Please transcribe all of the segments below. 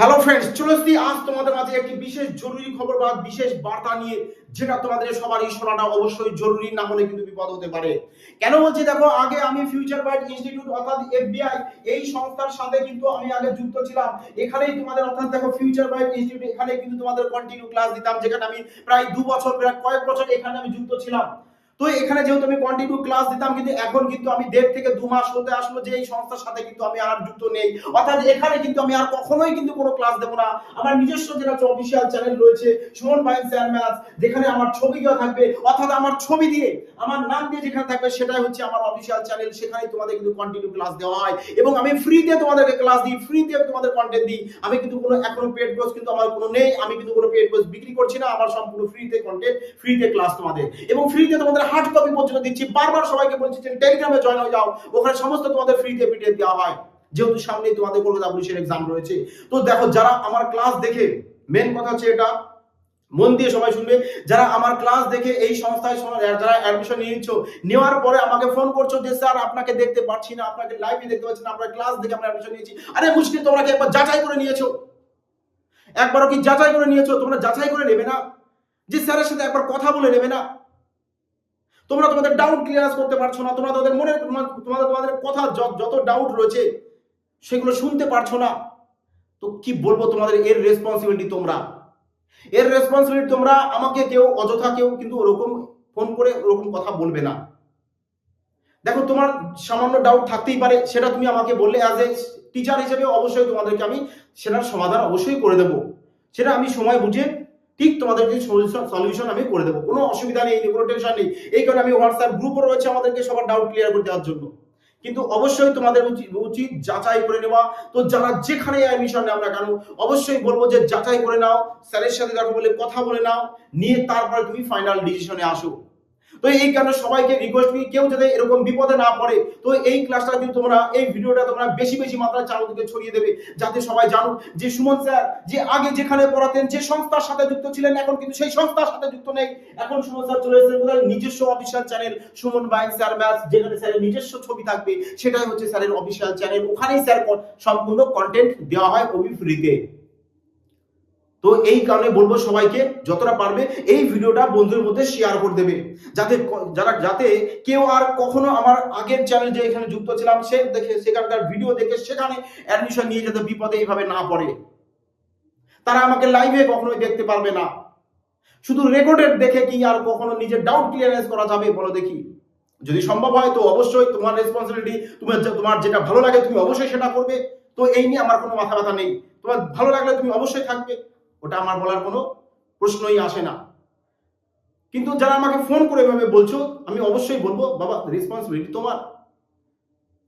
Hello friends চলে আজ তোমাদের মাঝে একটি বিশেষ জরুরি খবর বা বিশেষ বার্তা নিয়ে, যেটা তোমাদের সবারই শোনাটা অবশ্যই জরুরি, না হলে কিন্তু বিপদ হতে পারে। কেন বলছি দেখো, আগে আমি ফিউচার বাইট ইনস্টিটিউট অর্থাৎ এফবিআই এই সংস্থার সাথে কিন্তু আমি আগে যুক্ত ছিলাম। এখানেই তোমাদের, অর্থাৎ দেখো ফিউচার বাইট ইনস্টিটিউট এখানে কিন্তু তোমাদের কন্টিনিউ ক্লাস দিতাম, যেখানে আমি প্রায় দু বছর, প্রায় কয়েক বছর এখানে আমি যুক্ত ছিলাম। তো এখানে যেহেতু আমি কন্টিনিউ ক্লাস দিতাম, কিন্তু এখন কিন্তু আমি দেড় থেকে দু মাস হতে আসলো যে এই সংস্থার সাথে কিন্তু আমি আর যুক্ত নেই। অর্থাৎ এখানে কিন্তু আমি আর কখনোই কিন্তু কোনো ক্লাস দেবো না। আমার নিজস্ব যেটা অফিসিয়াল চ্যানেল রয়েছে, সুমন বাইন স্যার ম্যাথ যেখানে আমার ছবি দেওয়া থাকবে। অর্থাৎ আমার ছবি দিয়ে, আমার নাম দিয়ে যেখানে থাকবে সেটাই হচ্ছে আমার অফিসিয়াল চ্যানেল সেখানে তোমাদের কিন্তু কন্টিনিউ ক্লাস দেওয়া হয়। এবং আমি ফ্রিতে তোমাদেরকে ক্লাস দিই ফ্রিতে তোমাদের কন্টেন্ট দিই। আমি কিন্তু কোনো, এখনও পেড কোর্স কিন্তু আমার কোনো নেই। আমি কিন্তু কোনো পেড কোর্স বিক্রি করছি না। আমার সম্পূর্ণ ফ্রিতে কন্টেন্ট ফ্রিতে ক্লাস তোমাদের। এবং ফ্রিতে তোমাদের হার্ড কপি পর্যন্ত দিচ্ছি। বারবার সবাইকে বলছি যে টেলিগ্রামে জয়েন হয়ে যাও। ওখানে সমস্ত তোমাদের ফ্রিতে পিডিএফ দেওয়া হয়। যেহেতু সামনেই তোমাদের কলকাতা পুলিশের এক্সাম রয়েছে। তো দেখো, যারা আমার ক্লাস দেখে মেন কথা হচ্ছে এটা, মন দিয়ে সবাই শুনবে, যারা আমার ক্লাস দেখে এই সংস্থায় যারা অ্যাডমিশন নিয়ে নিচ্ছ, নেওয়ার পরে আমাকে ফোন করছ যে, স্যার, আপনাকে দেখতে পাচ্ছি না, আপনাকে লাইভে দেখতে পাচ্ছি না আপনার ক্লাস দেখে আমরা অ্যাডমিশন নিয়েছি। আরে মুশকিল, তোমরা কি একবার যাচাই করে নিয়েছো? একবারও কি যাচাই করে নিয়েছো? তোমরা যাচাই করে নেবে না? যে স্যারের সাথে একবার কথা বলে নেবে না? তোমরা তোমাদের ডাউট ক্লিয়ার করতে পারছ না, তোমরা তোমাদের মনের তোমাদের তোমাদের কথা যত ডাউট রয়েছে, সেগুলো শুনতে পারছ না। তো কি বলব তোমাদের, এর রেসপন্সিবিলিটি তোমরা। এর রেসপন্সিবিলিটি তোমরা, আমাকে কেউ, অযথা কেউ কিন্তু ওরকম ফোন করে ওরকম কথা বলবে না। দেখো, তোমার সামান্য ডাউট থাকতেই পারে, সেটা তুমি আমাকে বললে অ্যাজ এ টিচার হিসেবে অবশ্যই তোমাদেরকে আমি সেটার সমাধান অবশ্যই করে দেবো। সেটা আমি সময় বুঝে ঠিক তোমাদেরকে সলিউশন আমি করে দেবো। কোনো অসুবিধা নেই, কোনো টেনশন নেই। এই কারণে আমি হোয়াটসঅ্যাপ গ্রুপও রয়েছে আমাদেরকে সবার ডাউট ক্লিয়ার করে দেওয়ার জন্য। কিন্তু অবশ্যই তোমাদের উচিত যাচাই করে নেওয়া। তো যারা যেখানে অ্যাডমিশন নেও না কেন? অবশ্যই বলব যে যাচাই করে নাও স্যারের সাথে দেখা বলে কথা বলে নাও, নিয়ে তারপরে তুমি ফাইনাল ডিসিশনে আসো। তো এই কারণে সবাইকে রিকোয়েস্ট করি, কেউ যাতে এরকম বিপদে না পড়ে। তো এই ক্লাসটা কিন্তু তোমরা, এই ভিডিওটা তোমরা বেশি বেশি মাত্রায় চারদিকে ছড়িয়ে দেবে, যাতে সবাই জানুক যে সুমন স্যার যে আগে যেখানে পড়াতেন, যে সংস্থার সাথে যুক্ত ছিলেন, এখন কিন্তু সেই সংস্থার সাথে যুক্ত নেই। এখন সুমন স্যার চলে এসেছেন কোথায়? নিজস্ব official channel Suman Bain sir match যেখানে স্যারের নিজস্ব ছবি থাকবে, সেটাই হচ্ছে স্যারের অফিসিয়াল চ্যানেল ওখানেই স্যার সম্পূর্ণ কন্টেন্ট দেওয়া হয় খুবই ফ্রিতে তো এই কারণে বলব সবাইকে, যতটা পারবে এই ভিডিওটা বন্ধুদের মধ্যে শেয়ার করে দেবে। যাতে যারা, যাতে কেউ আর কখনো আমার আগের চ্যানেল যে এখানে যুক্ত ছিলাম, সে দেখে, সেখানকার ভিডিও দেখে সেখানে অ্যাডমিশন নিয়ে যাতে বিপদে এইভাবে না পড়ে। তারা আমাকে লাইভে কখনোই দেখতে পারবে না। শুধু রেকর্ডেড দেখে কি আর কখনো নিজের ডাউট ক্লিয়ারেন্স করা যাবে বলো দেখি। যদি সম্ভব হয় তো অবশ্যই তোমার রেসপন্সিবিলিটি তোমার তোমার যেটা ভালো লাগে তুমি অবশ্যই সেটা করবে। তো এই নিয়ে আমার কোনো মাথা ব্যথা নেই। তোমার ভালো লাগলে তুমি অবশ্যই থাকবে। ওটা আমার বলার কোনো প্রশ্নই আসে না। কিন্তু যারা আমাকে ফোন করে এভাবে বলছো, আমি অবশ্যই বলব, বাবা রেসপন্সিবিলিটি তোমার।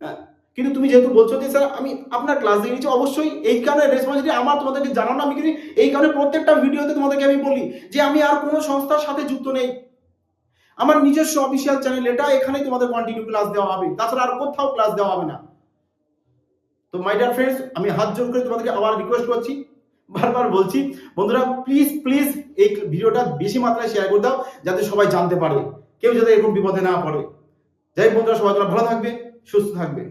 হ্যাঁ কিন্তু তুমি যেহেতু বলছো যে, স্যার, আমি আপনার ক্লাস দিয়ে নিচ্ছি, অবশ্যই এই কারণে রেসপন্সিবিলিটি আমার তোমাদেরকে জানানো আমি কিন্তু এই কারণে প্রত্যেকটা ভিডিওতে তোমাদেরকে আমি বলি যে, আমি আর কোনো সংস্থার সাথে যুক্ত নেই। আমার নিজস্ব অফিসিয়াল চ্যানেল এটা এখানেই তোমাদের কন্টিনিউ ক্লাস দেওয়া হবে। তাছাড়া আর কোথাও ক্লাস দেওয়া হবে না। তো মাই ডিয়ার ফ্রেন্ডস আমি হাত জোর করে তোমাদেরকে আবার রিকোয়েস্ট করছি বারবার বলছি, বন্ধুরা প্লিজ প্লিজ এই ভিডিওটা বেশি মাত্রায় শেয়ার করে দাও, যাতে সবাই জানতে পারে। কেউ যাতে এরকম বিপদে না পড়ে। যাই বন্ধুরা, সবাই তোমরা ভালো থাকবে, সুস্থ থাকবে।